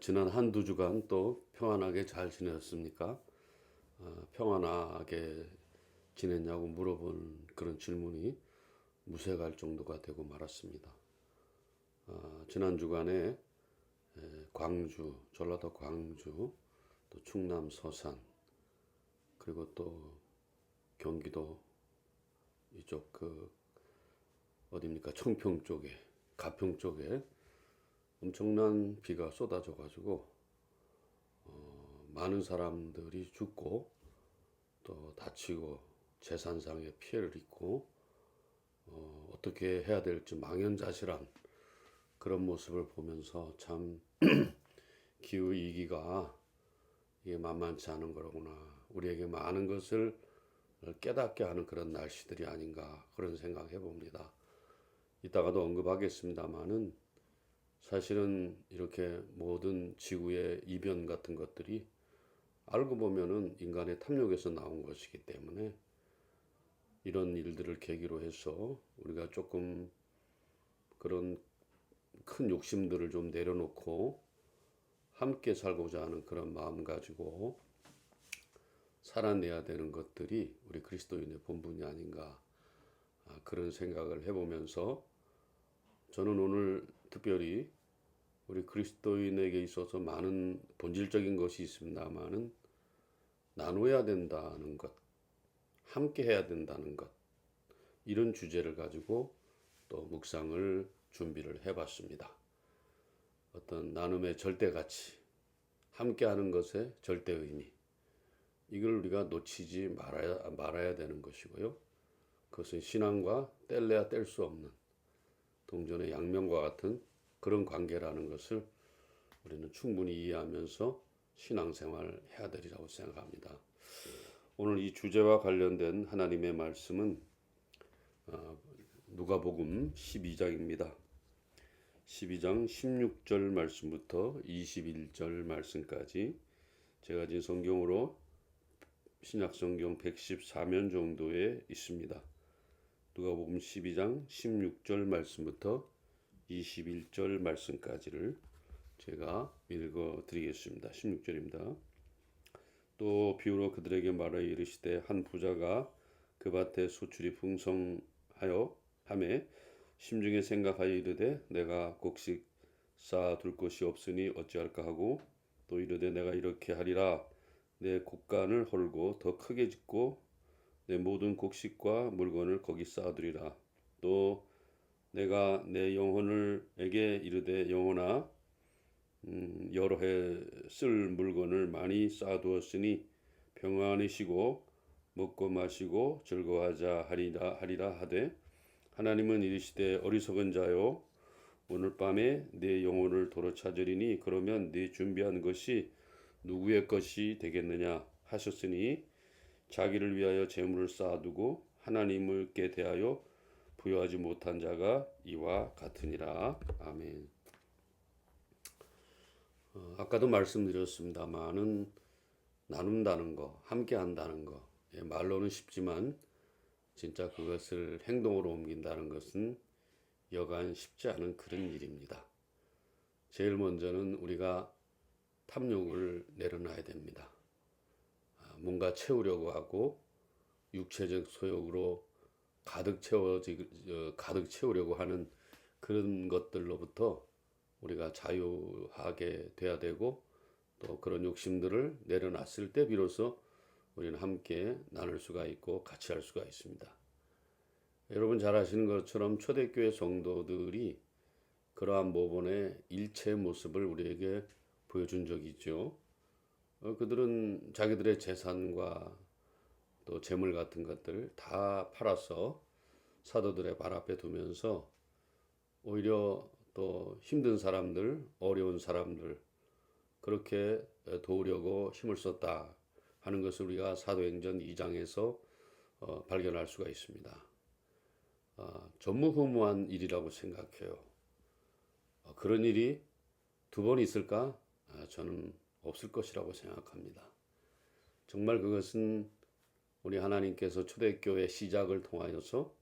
지난 한두 주간 또 평안하게 잘 지내셨습니까? 어, 평안하게 지냈냐고 물어본 그런 질문이 무색할 정도가 되고 말았습니다. 어, 지난 주간에 에, 광주, 전라도 광주, 또 충남 서산, 그리고 또 경기도 이쪽 그 어딥니까 청평 쪽에 가평 쪽에 엄청난 비가 쏟아져 가지고 어, 많은 사람들이 죽고 또 다치고 재산상의 피해를 입고 어, 어떻게 해야 될지 망연자실한 그런 모습을 보면서 참 기후 위기가 이게 만만치 않은 거로구나 우리에게 많은 것을 깨닫게 하는 그런 날씨들이 아닌가 그런 생각 해 봅니다. 이따가도 언급하겠습니다만은 사실은 이렇게 모든 지구의 이변 같은 것들이 알고 보면은 인간의 탐욕에서 나온 것이기 때문에 이런 일들을 계기로 해서 우리가 조금 그런 큰 욕심들을 좀 내려놓고 함께 살고자 하는 그런 마음 가지고 살아내야 되는 것들이 우리 그리스도인의 본분이 아닌가 아, 그런 생각을 해보면서 저는 오늘 특별히 우리 그리스도인에게 있어서 많은 본질적인 것이 있습니다만은 나눠야 된다는 것, 함께 해야 된다는 것 이런 주제를 가지고 또 묵상을 준비를 해봤습니다. 어떤 나눔의 절대 가치, 함께 하는 것의 절대 의미 이걸 우리가 놓치지 말아야 말아야 되는 것이고요. 그것은 신앙과 뗄래야 뗄 수 없는 동전의 양면과 같은 그런 관계라는 것을 우리는 충분히 이해하면서 신앙생활을 해야 되리라고 생각합니다. 오늘 이 주제와 관련된 하나님의 말씀은 어, 누가복음 12장입니다. 12장 16절 말씀부터 21절 말씀까지 제가 지금 성경으로 신약 성경 114면 정도에 있습니다. 누가복음 12장 16절 말씀부터 21절 말씀까지를 제가 읽어 드리겠습니다. 16절입니다. 또 비유로 그들에게 말하여 이르시되 한 부자가 그 밭에 소출이 풍성하여 함에 심중에 생각하여 이르되 내가 곡식 쌓아둘 것이 없으니 어찌할까 하고 또 이르되 내가 이렇게 하리라 내 곡간을 헐고 더 크게 짓고 내 모든 곡식과 물건을 거기 쌓아두리라. 또 내가 내 영혼을에게 이르되 영혼아 음, 여러 해 쓸 물건을 많이 쌓아두었으니 평안히 쉬고 먹고 마시고 즐거워하자 하리라 하리라 하되 하나님은 이르시되 어리석은 자요 오늘 밤에 내 영혼을 도로 찾으리니 그러면 네 준비한 것이 누구의 것이 되겠느냐 하셨으니 자기를 위하여 재물을 쌓아두고 하나님을께 대하여 부여하지 못한 자가 이와 같으니라 아멘. 어, 아까도 말씀드렸습니다만은 나눈다는 거, 함께 한다는 거, 예, 말로는 쉽지만 진짜 그것을 행동으로 옮긴다는 것은 여간 쉽지 않은 그런 일입니다. 제일 먼저는 우리가 탐욕을 내려놔야 됩니다. 아, 뭔가 채우려고 하고 육체적 소욕으로 가득 채워지 어, 가득 채우려고 하는 그런 것들로부터 우리가 자유하게 돼야 되고 또 그런 욕심들을 내려놨을 때 비로소 우리는 함께 나눌 수가 있고 같이 할 수가 있습니다. 여러분 잘 아시는 것처럼 초대교회 성도들이 그러한 모본의 일체 모습을 우리에게 보여준 적이 있죠. 어, 그들은 자기들의 재산과 또 재물 같은 것들 다 팔아서 사도들의 발 앞에 두면서 오히려 또 힘든 사람들, 어려운 사람들 그렇게 도우려고 힘을 썼다 하는 것을 우리가 사도행전 2장에서 어, 발견할 수가 있습니다. 어, 전무후무한 일이라고 생각해요. 어, 그런 일이 두 번 있을까? 아, 저는 없을 것이라고 생각합니다. 정말 그것은 우리 하나님께서 초대교회 시작을 통하여서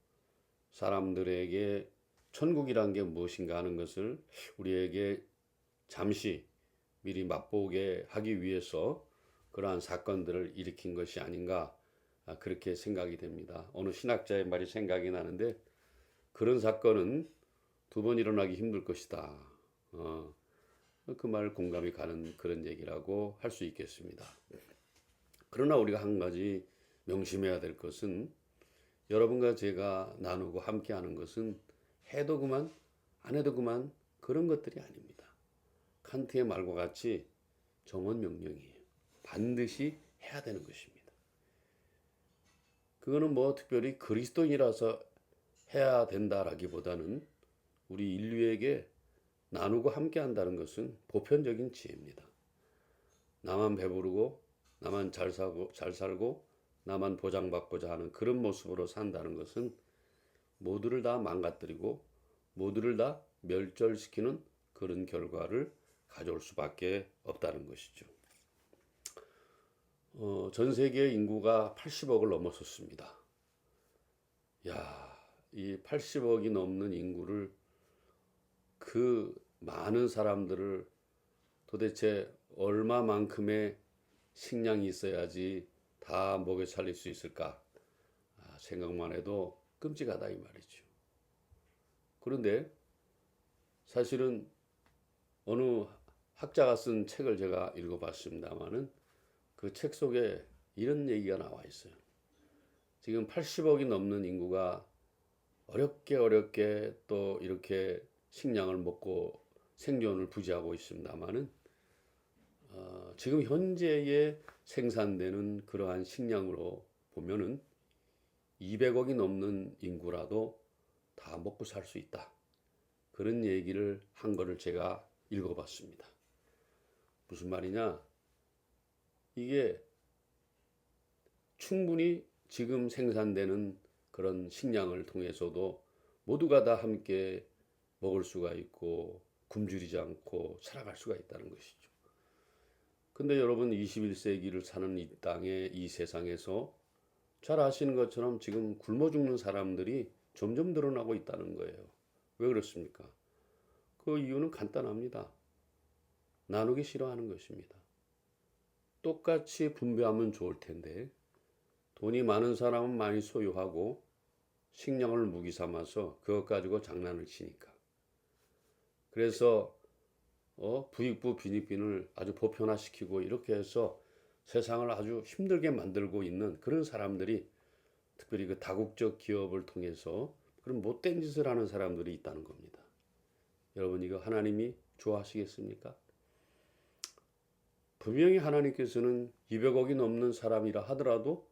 사람들에게 천국이란 게 무엇인가 하는 것을 우리에게 잠시 미리 맛보게 하기 위해서 그러한 사건들을 일으킨 것이 아닌가 아, 그렇게 생각이 됩니다. 어느 신학자의 말이 생각이 나는데 그런 사건은 두 번 일어나기 힘들 것이다. 어, 그 말 공감이 가는 그런 얘기라고 할 수 있겠습니다. 그러나 우리가 한 가지 명심해야 될 것은 여러분과 제가 나누고 함께 하는 것은 해도 그만 안 해도 그만 그런 것들이 아닙니다. 칸트의 말과 같이 정원 명령이에요. 반드시 해야 되는 것입니다. 그거는 뭐 특별히 그리스도인이라서 해야 된다라기보다는 우리 인류에게 나누고 함께 한다는 것은 보편적인 지혜입니다. 나만 배부르고 나만 잘 사고 잘 살고 나만 보장받고자 하는 그런 모습으로 산다는 것은 모두를 다 망가뜨리고 모두를 다 멸절시키는 그런 결과를 가져올 수밖에 없다는 것이죠. 어, 전 세계 인구가 80억을 넘어섰습니다. 야, 이 80억이 넘는 인구를 그 많은 사람들을 도대체 얼마만큼의 식량이 있어야지 다 먹여 살릴 수 있을까 아, 생각만 해도 끔찍하다 이 말이죠. 그런데 사실은 어느 학자가 쓴 책을 제가 읽어봤습니다만은 그 책 속에 이런 얘기가 나와 있어요. 지금 80억이 넘는 인구가 어렵게 어렵게 또 이렇게 식량을 먹고 생존을 부지하고 있습니다만은 어, 지금 현재에 생산되는 그러한 식량으로 보면은 200억이 넘는 인구라도 다 먹고 살 수 있다. 그런 얘기를 한 거를 제가 읽어봤습니다. 무슨 말이냐? 이게 충분히 지금 생산되는 그런 식량을 통해서도 모두가 다 함께 먹을 수가 있고 굶주리지 않고 살아갈 수가 있다는 것이죠. 근데 여러분 21세기를 사는 이 땅에 이 세상에서 잘 아시는 것처럼 지금 굶어 죽는 사람들이 점점 늘어나고 있다는 거예요. 왜 그렇습니까? 그 이유는 간단합니다. 나누기 싫어하는 것입니다. 똑같이 분배하면 좋을 텐데 돈이 많은 사람은 많이 소유하고 식량을 무기 삼아서 그것 가지고 장난을 치니까. 그래서 어, 부익부 빈익빈을 아주 보편화시키고 이렇게 해서 세상을 아주 힘들게 만들고 있는 그런 사람들이 특별히 그 다국적 기업을 통해서 그런 못된 짓을 하는 사람들이 있다는 겁니다. 여러분 이거 하나님이 좋아하시겠습니까? 분명히 하나님께서는 200억이 넘는 사람이라 하더라도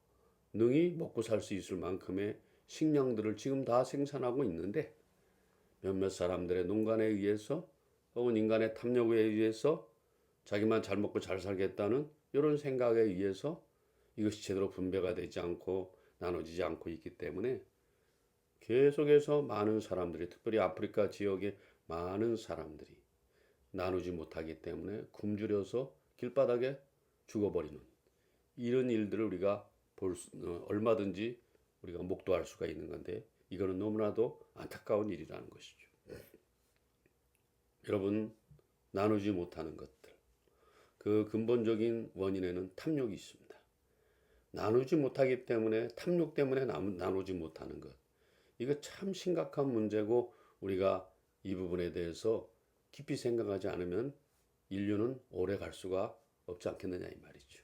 능히 먹고 살 수 있을 만큼의 식량들을 지금 다 생산하고 있는데 몇몇 사람들의 농간에 의해서 혹은 인간의 탐욕에 의해서 자기만 잘 먹고 잘 살겠다는 이런 생각에 의해서 이것이 제대로 분배가 되지 않고 나눠지지 않고 있기 때문에 계속해서 많은 사람들이 특별히 아프리카 지역의 많은 사람들이 나누지 못하기 때문에 굶주려서 길바닥에 죽어버리는 이런 일들을 우리가 볼 수, 어, 얼마든지 우리가 목도할 수가 있는 건데 이거는 너무나도 안타까운 일이라는 것이죠. 여러분 나누지 못하는 것들 그 근본적인 원인에는 탐욕이 있습니다. 나누지 못하기 때문에 탐욕 때문에 나누지 못하는 것 이거 참 심각한 문제고 우리가 이 부분에 대해서 깊이 생각하지 않으면 인류는 오래 갈 수가 없지 않겠느냐 이 말이죠.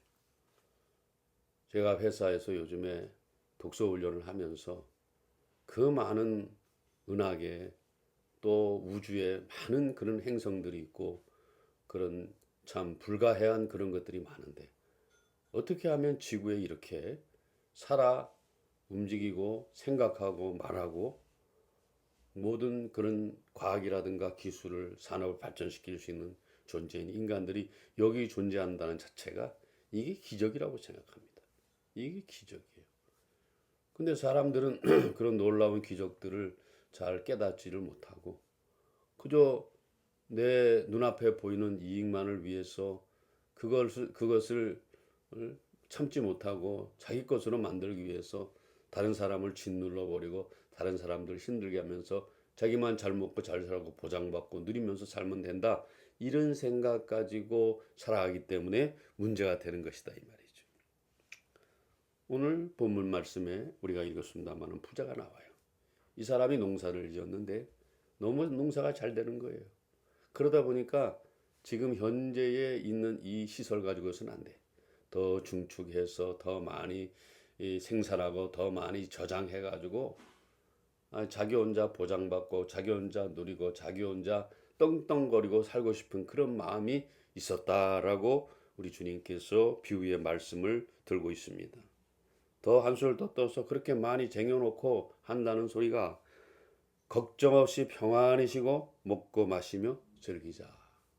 제가 회사에서 요즘에 독서 훈련을 하면서 그 많은 은하계 또 우주에 많은 그런 행성들이 있고 그런 참 불가해한 그런 것들이 많은데 어떻게 하면 지구에 이렇게 살아 움직이고 생각하고 말하고 모든 그런 과학이라든가 기술을 산업을 발전시킬 수 있는 존재인 인간들이 여기 존재한다는 자체가 이게 기적이라고 생각합니다. 이게 기적이에요. 근데 사람들은 그런 놀라운 기적들을 잘 깨닫지를 못하고 그저 내 눈앞에 보이는 이익만을 위해서 그것을 그것을 참지 못하고 자기 것으로 만들기 위해서 다른 사람을 짓눌러 버리고 다른 사람들 힘들게 하면서 자기만 잘 먹고 잘 살고 보장받고 누리면서 살면 된다 이런 생각 가지고 살아가기 때문에 문제가 되는 것이다 이 말이죠. 오늘 본문 말씀에 우리가 읽었습니다마는 부자가 나와요. 이 사람이 농사를 지었는데 너무 농사가 잘 되는 거예요. 그러다 보니까 지금 현재에 있는 이 시설 가지고서는 안 돼. 더 중축해서 더 많이 이 생산하고 더 많이 저장해 가지고 아, 자기 혼자 보장받고 자기 혼자 누리고 자기 혼자 떵떵거리고 살고 싶은 그런 마음이 있었다라고 우리 주님께서 비유의 말씀을 들고 있습니다. 더 한술 더 떠서 그렇게 많이 쟁여놓고 한다는 소리가 걱정 없이 평안히시고 먹고 마시며 즐기자.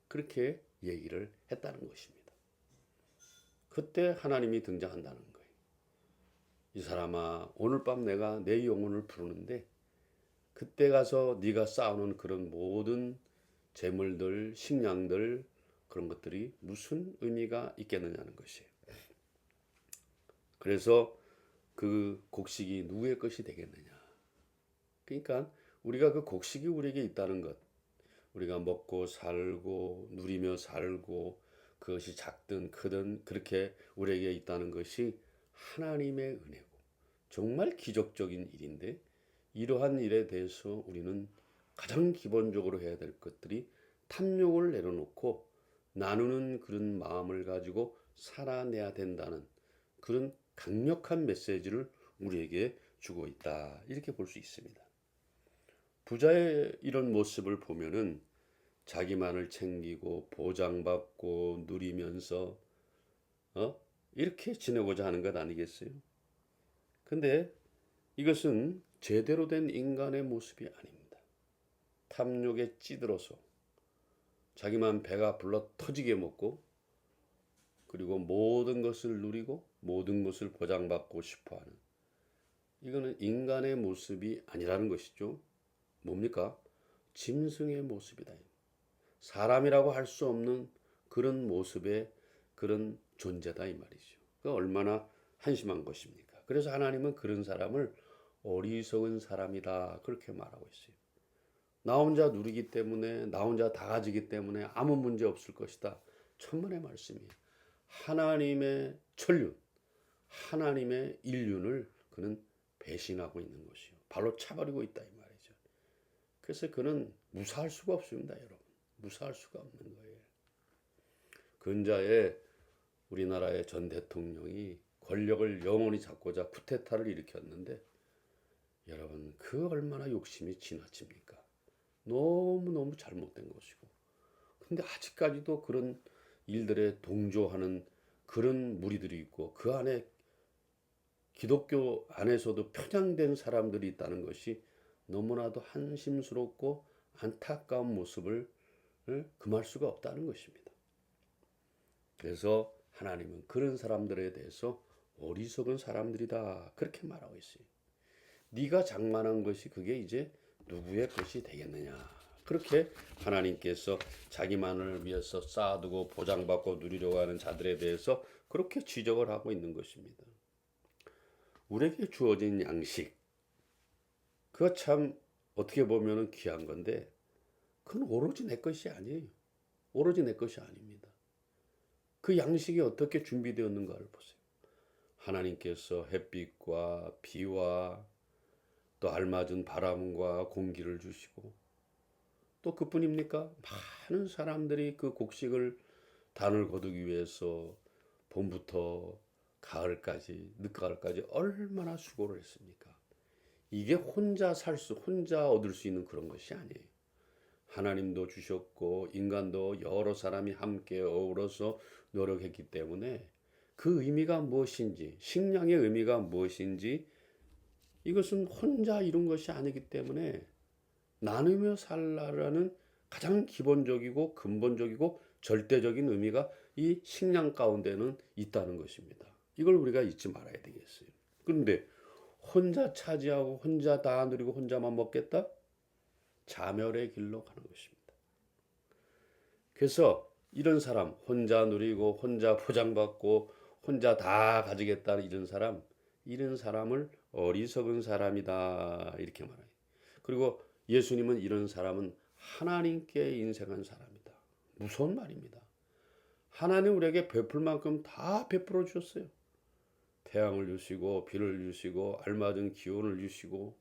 그렇게 얘기를 했다는 것입니다. 그때 하나님이 등장한다는 거예요. 이 사람아, 오늘 밤 내가 내 영혼을 부르는데 그때 가서 네가 쌓아놓은 그런 모든 재물들, 식량들 그런 것들이 무슨 의미가 있겠느냐는 것이에요. 그래서 그 곡식이 누구의 것이 되겠느냐. 그러니까 우리가 그 곡식이 우리에게 있다는 것, 우리가 먹고 살고 누리며 살고 그것이 작든 크든 그렇게 우리에게 있다는 것이 하나님의 은혜고 정말 기적적인 일인데 이러한 일에 대해서 우리는 가장 기본적으로 해야 될 것들이 탐욕을 내려놓고 나누는 그런 마음을 가지고 살아내야 된다는 그런 강력한 메시지를 우리에게 주고 있다. 이렇게 볼 수 있습니다. 부자의 이런 모습을 보면은 자기만을 챙기고 보장받고 누리면서 어? 이렇게 지내고자 하는 것 아니겠어요? 근데 이것은 제대로 된 인간의 모습이 아닙니다. 탐욕에 찌들어서 자기만 배가 불러 터지게 먹고 그리고 모든 것을 누리고 모든 것을 보장받고 싶어 하는 이거는 인간의 모습이 아니라는 것이죠. 뭡니까? 짐승의 모습이다. 사람이라고 할 수 없는 그런 모습의 그런 존재다 이 말이죠. 그 얼마나 한심한 것입니까? 그래서 하나님은 그런 사람을 어리석은 사람이다 그렇게 말하고 있어요. 나 혼자 누리기 때문에 나 혼자 다 가지기 때문에 아무 문제 없을 것이다. 천만의 말씀이에요. 하나님의 천륜, 하나님의 인륜을 그는 배신하고 있는 것이요. 발로 차버리고 있다 이 말이죠. 그래서 그는 무사할 수가 없습니다, 여러분. 무사할 수가 없는 거예요. 근자에 우리나라의 전 대통령이 권력을 영원히 잡고자 쿠데타를 일으켰는데 여러분 그 얼마나 욕심이 지나칩니까? 너무너무 잘못된 것이고 근데 아직까지도 그런 일들에 동조하는 그런 무리들이 있고 그 안에 기독교 안에서도 편향된 사람들이 있다는 것이 너무나도 한심스럽고 안타까운 모습을 금할 수가 없다는 것입니다. 그래서 하나님은 그런 사람들에 대해서 어리석은 사람들이다 그렇게 말하고 있어요. 네가 장만한 것이 그게 이제 누구의 것이 되겠느냐. 그렇게 하나님께서 자기만을 위해서 쌓아두고 보장받고 누리려고 하는 자들에 대해서 그렇게 지적을 하고 있는 것입니다. 우리에게 주어진 양식, 그거 참 어떻게 보면 귀한 건데, 그건 오로지 내 것이 아니에요. 오로지 내 것이 아닙니다. 그 양식이 어떻게 준비되었는가를 보세요. 하나님께서 햇빛과 비와 또 알맞은 바람과 공기를 주시고 또 그뿐입니까? 많은 사람들이 그 곡식을 단을 거두기 위해서 봄부터 가을까지 늦가을까지 얼마나 수고를 했습니까? 이게 혼자 살 수, 혼자 얻을 수 있는 그런 것이 아니에요. 하나님도 주셨고 인간도 여러 사람이 함께 어우러서 노력했기 때문에 그 의미가 무엇인지, 식량의 의미가 무엇인지 이것은 혼자 이룬 것이 아니기 때문에 나누며 살라라는 가장 기본적이고 근본적이고 절대적인 의미가 이 식량 가운데는 있다는 것입니다. 이걸 우리가 잊지 말아야 되겠어요. 그런데 혼자 차지하고 혼자 다 누리고 혼자만 먹겠다? 자멸의 길로 가는 것입니다. 그래서 이런 사람 혼자 누리고 혼자 포장받고 혼자 다 가지겠다는 이런 사람 이런 사람을 어리석은 사람이다 이렇게 말해요. 그리고 예수님은 이런 사람은 하나님께 인생한 사람이다. 무서운 말입니다. 하나님 우리에게 베풀 만큼 다 베풀어 주셨어요. 태양을 주시고 비를 주시고 알맞은 기온을 주시고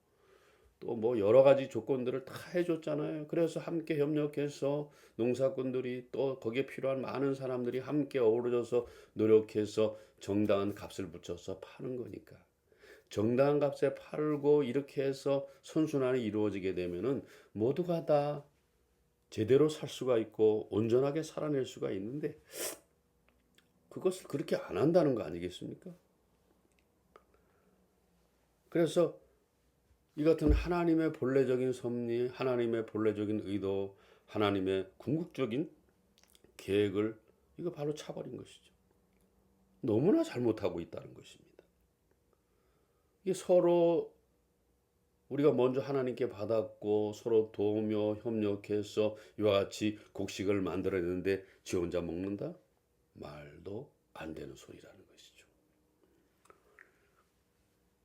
또 뭐 여러 가지 조건들을 다 해줬잖아요. 그래서 함께 협력해서 농사꾼들이 또 거기에 필요한 많은 사람들이 함께 어우러져서 노력해서 정당한 값을 붙여서 파는 거니까. 정당한 값에 팔고 이렇게 해서 선순환이 이루어지게 되면은 모두가 다 제대로 살 수가 있고 온전하게 살아낼 수가 있는데 그것을 그렇게 안 한다는 거 아니겠습니까? 그래서 이 같은 하나님의 본래적인 섭리, 하나님의 본래적인 의도, 하나님의 궁극적인 계획을 이거 바로 차버린 것이죠. 너무나 잘못하고 있다는 것입니다. 이게 서로 우리가 먼저 하나님께 받았고 서로 도우며 협력해서 이와 같이 곡식을 만들어내는데 지 혼자 먹는다? 말도 안 되는 소리라는 것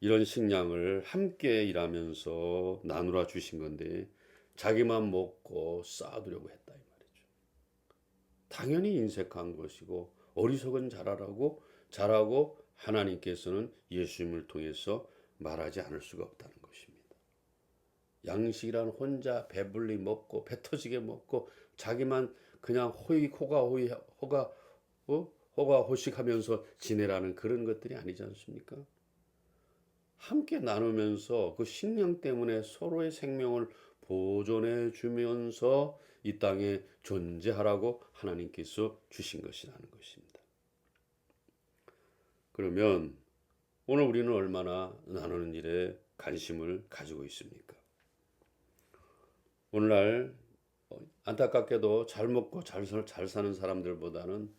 이런 식량을 함께 일하면서 나누라 주신 건데 자기만 먹고 쌓아두려고 했다 이 말이죠. 당연히 인색한 것이고 어리석은 자라라고 자라고 하나님께서는 예수님을 통해서 말하지 않을 수가 없다는 것입니다. 양식이란 혼자 배불리 먹고 배 터지게 먹고 자기만 그냥 호의 호가 호의 호가 어? 호가 호식하면서 지내라는 그런 것들이 아니지 않습니까? 함께 나누면서 그 식량 때문에 서로의 생명을 보존해 주면서 이 땅에 존재하라고 하나님께서 주신 것이라는 것입니다. 그러면 오늘 우리는 얼마나 나누는 일에 관심을 가지고 있습니까? 오늘날 안타깝게도 잘 먹고 잘, 살- 잘 사는 사람들보다는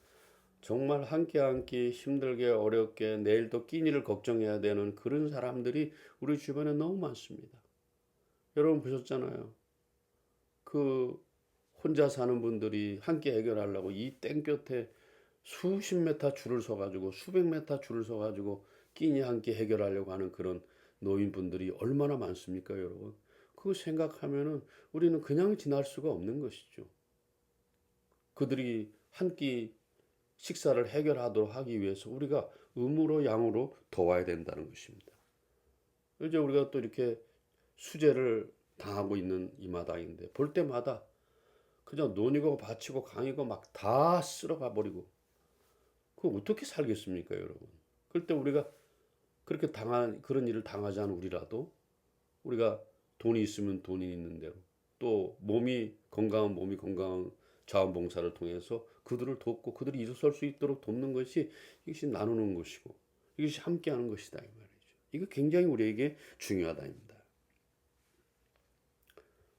정말 한 끼 한 끼 힘들게 어렵게 내일 또 끼니를 걱정해야 되는 그런 사람들이 우리 주변에 너무 많습니다. 여러분 보셨잖아요. 그 혼자 사는 분들이 한 끼 해결하려고 이 땡볕에 수십 메타 줄을 서가지고 수백 메타 줄을 서가지고 끼니 한 끼 해결하려고 하는 그런 노인분들이 얼마나 많습니까, 여러분? 그거 생각하면은 우리는 그냥 지날 수가 없는 것이죠. 그들이 한 끼 식사를 해결하도록 하기 위해서 우리가 음으로 양으로 도와야 된다는 것입니다. 이제 우리가 또 이렇게 수재를 당하고 있는 이 마당인데 볼 때마다 그냥 논이고 밭이고 강이고 막 다 쓸어가 버리고 그 어떻게 살겠습니까, 여러분? 그럴 때 우리가 그렇게 당한 그런 일을 당하지 않은 우리라도 우리가 돈이 있으면 돈이 있는 대로 또 몸이 건강한 몸이 건강한 자원봉사를 통해서 그들을 돕고 그들이 일어설 수 있도록 돕는 것이 이것이 나누는 것이고 이것이 함께하는 것이다 이 말이죠. 이거 굉장히 우리에게 중요하다입니다.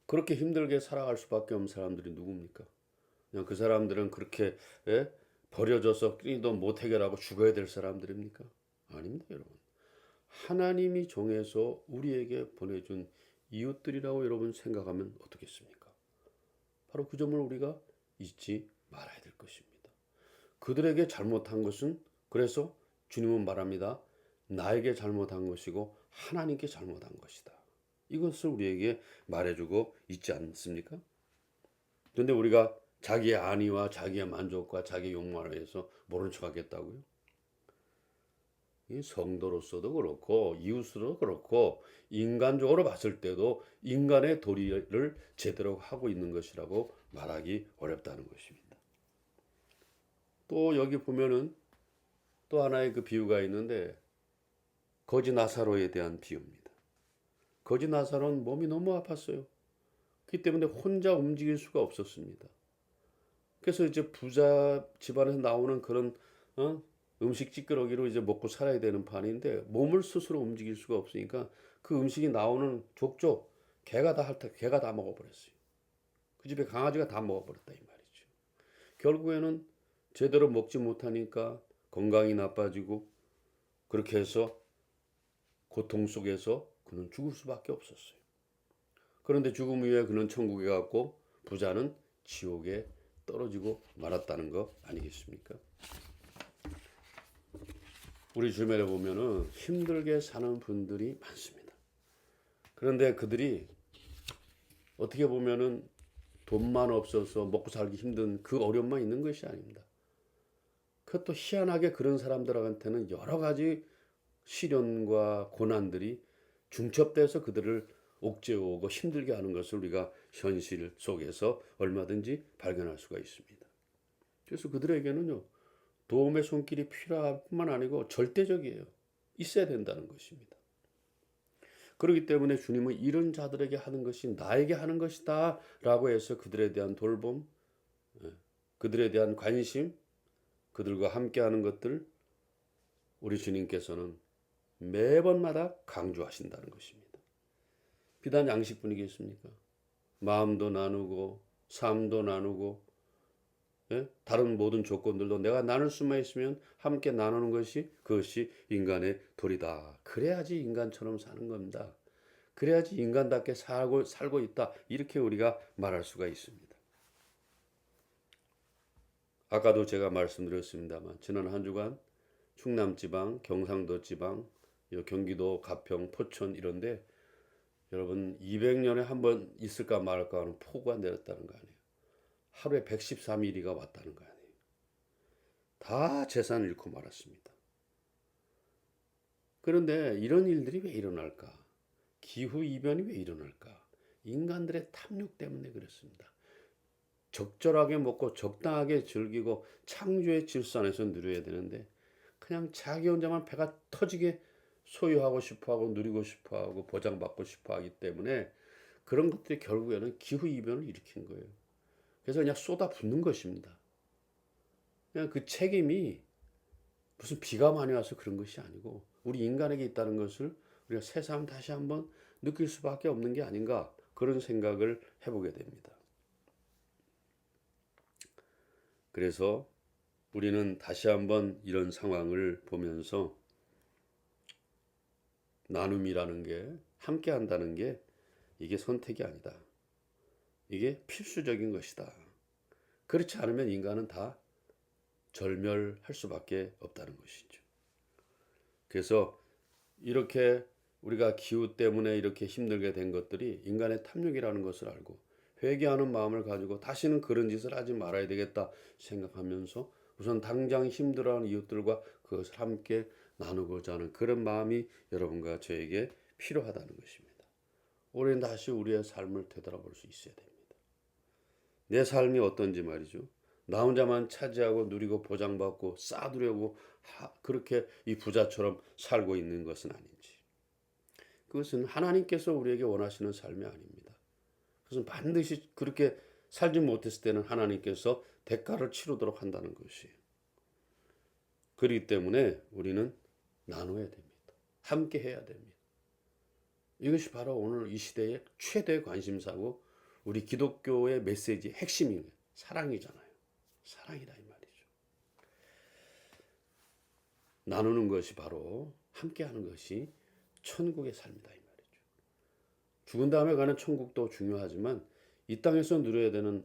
그렇게 힘들게 살아갈 수밖에 없는 사람들이 누굽니까? 그냥 그 사람들은 그렇게 예? 버려져서 끼니도 못 해결하고 죽어야 될 사람들입니까? 아닙니다, 여러분. 하나님이 정해서 우리에게 보내준 이웃들이라고 여러분 생각하면 어떻겠습니까? 바로 그 점을 우리가 잊지 말아야 될 것입니다. 그들에게 잘못한 것은 그래서 주님은 말합니다. 나에게 잘못한 것이고 하나님께 잘못한 것이다. 이것을 우리에게 말해주고 있지 않습니까? 그런데 우리가 자기의 안위와 자기의 만족과 자기의 욕망을 위해서 모른 척 하겠다고요? 이 성도로서도 그렇고 이웃으로도 그렇고 인간적으로 봤을 때도 인간의 도리를 제대로 하고 있는 것이라고 말하기 어렵다는 것입니다. 또 여기 보면은 또 하나의 그 비유가 있는데 거지 나사로에 대한 비유입니다. 거지 나사로는 몸이 너무 아팠어요. 그렇기 때문에 혼자 움직일 수가 없었습니다. 그래서 이제 부자 집안에서 나오는 그런 어? 음식 찌끄러기로 이제 먹고 살아야 되는 판인데 몸을 스스로 움직일 수가 없으니까 그 음식이 나오는 족족 개가 다 핥아 개가 다 먹어버렸어요. 그 집에 강아지가 다 먹어버렸다 이 말이죠. 결국에는 제대로 먹지 못하니까 건강이 나빠지고 그렇게 해서 고통 속에서 그는 죽을 수밖에 없었어요. 그런데 죽음 이후에 그는 천국에 갔고 부자는 지옥에 떨어지고 말았다는 거 아니겠습니까? 우리 주변에 보면은 힘들게 사는 분들이 많습니다. 그런데 그들이 어떻게 보면은 돈만 없어서 먹고 살기 힘든 그 어려움만 있는 것이 아닙니다. 그것도 희한하게 그런 사람들한테는 여러 가지 시련과 고난들이 중첩돼서 그들을 옥죄오고 힘들게 하는 것을 우리가 현실 속에서 얼마든지 발견할 수가 있습니다. 그래서 그들에게는요, 도움의 손길이 필요할 뿐만 아니고 절대적이에요. 있어야 된다는 것입니다. 그렇기 때문에 주님은 이런 자들에게 하는 것이 나에게 하는 것이다 라고 해서 그들에 대한 돌봄, 예, 그들에 대한 관심, 그들과 함께 하는 것들, 우리 주님께서는 매번마다 강조하신다는 것입니다. 비단 양식뿐이겠습니까? 마음도 나누고, 삶도 나누고, 예? 다른 모든 조건들도 내가 나눌 수만 있으면 함께 나누는 것이 그것이 인간의 도리다. 그래야지 인간처럼 사는 겁니다. 그래야지 인간답게 살고 살고 있다. 이렇게 우리가 말할 수가 있습니다. 아까도 제가 말씀드렸습니다만 지난 한 주간 충남 지방, 경상도 지방, 경기도 가평, 포천 이런데 여러분 200년에 한 번 있을까 말까 하는 폭우가 내렸다는 거 아니에요. 하루에 113일이가 왔다는 거 아니에요. 다 재산을 잃고 말았습니다. 그런데 이런 일들이 왜 일어날까? 기후 이변이 왜 일어날까? 인간들의 탐욕 때문에 그렇습니다. 적절하게 먹고 적당하게 즐기고 창조의 질서 안에서 누려야 되는데 그냥 자기 혼자만 배가 터지게 소유하고 싶어하고 누리고 싶어하고 보장받고 싶어하기 때문에 그런 것들이 결국에는 기후 이변을 일으킨 거예요. 그래서 그냥 쏟아붓는 것입니다. 그냥 그 책임이 무슨 비가 많이 와서 그런 것이 아니고 우리 인간에게 있다는 것을 우리가 새삼 다시 한번 느낄 수밖에 없는 게 아닌가 그런 생각을 해보게 됩니다. 그래서 우리는 다시 한번 이런 상황을 보면서 나눔이라는 게 함께 한다는 게 이게 선택이 아니다. 이게 필수적인 것이다. 그렇지 않으면 인간은 다 절멸할 수밖에 없다는 것이죠. 그래서 이렇게 우리가 기후 때문에 이렇게 힘들게 된 것들이 인간의 탐욕이라는 것을 알고 회개하는 마음을 가지고 다시는 그런 짓을 하지 말아야 되겠다 생각하면서 우선 당장 힘들어하는 이웃들과 그것을 함께 나누고자 하는 그런 마음이 여러분과 저에게 필요하다는 것입니다. 우리는 다시 우리의 삶을 되돌아볼 수 있어야 됩니다. 내 삶이 어떤지 말이죠. 나 혼자만 차지하고 누리고 보장받고 쌓두려고 그렇게 이 부자처럼 살고 있는 것은 아닌지. 그것은 하나님께서 우리에게 원하시는 삶이 아닙니다. 그것은 반드시 그렇게 살지 못했을 때는 하나님께서 대가를 치르도록 한다는 것이에요. 그렇기 때문에 우리는 나눠야 됩니다. 함께 해야 됩니다. 이것이 바로 오늘 이 시대의 최대 관심사고 우리 기독교의 메시지 핵심이 사랑이잖아요. 사랑이다 이 말이죠. 나누는 것이 바로 함께하는 것이 천국의 삶이다. 죽은 다음에 가는 천국도 중요하지만 이 땅에서 누려야 되는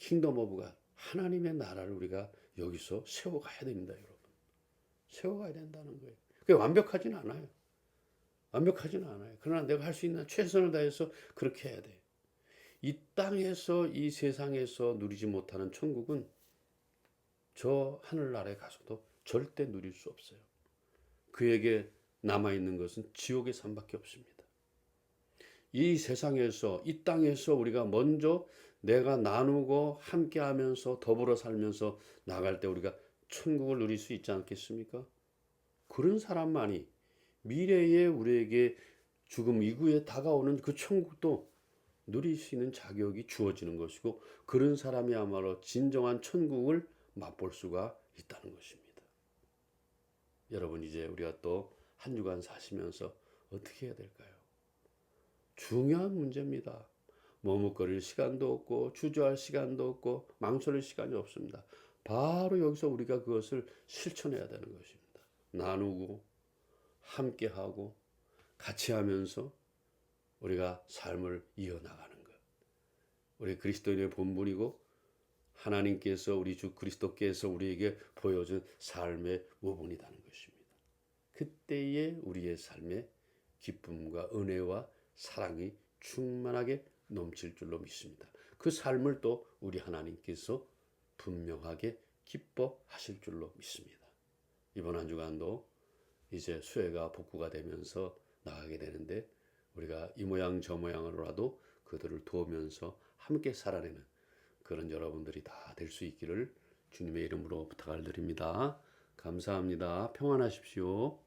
킹덤 오브가 하나님의 나라를 우리가 여기서 세워가야 됩니다, 여러분. 세워가야 된다는 거예요. 그게 완벽하지는 않아요. 완벽하지는 않아요. 그러나 내가 할 수 있는 최선을 다해서 그렇게 해야 돼. 이 땅에서 이 세상에서 누리지 못하는 천국은 저 하늘나라에 가서도 절대 누릴 수 없어요. 그에게 남아 있는 것은 지옥의 삶밖에 없습니다. 이 세상에서 이 땅에서 우리가 먼저 내가 나누고 함께 하면서 더불어 살면서 나갈 때 우리가 천국을 누릴 수 있지 않겠습니까? 그런 사람만이 미래에 우리에게 죽음 이후에 다가오는 그 천국도 누릴 수 있는 자격이 주어지는 것이고 그런 사람이야말로 진정한 천국을 맛볼 수가 있다는 것입니다. 여러분 이제 우리가 또 한 주간 사시면서 어떻게 해야 될까요? 중요한 문제입니다. 머뭇거릴 시간도 없고 주저할 시간도 없고 망설일 시간이 없습니다. 바로 여기서 우리가 그것을 실천해야 되는 것입니다. 나누고 함께하고 같이 하면서 우리가 삶을 이어나가는 것. 우리 그리스도인의 본분이고 하나님께서 우리 주 그리스도께서 우리에게 보여준 삶의 모본이라는 것입니다. 그때에 우리의 삶에 기쁨과 은혜와 사랑이 충만하게 넘칠 줄로 믿습니다. 그 삶을 또 우리 하나님께서 분명하게 기뻐하실 줄로 믿습니다. 이번 한 주간도 이제 수혜가 복구가 되면서 나가게 되는데 우리가 이 모양 저 모양으로라도 그들을 도우면서 함께 살아내는 그런 여러분들이 다 될 수 있기를 주님의 이름으로 부탁을 드립니다. 감사합니다. 평안하십시오.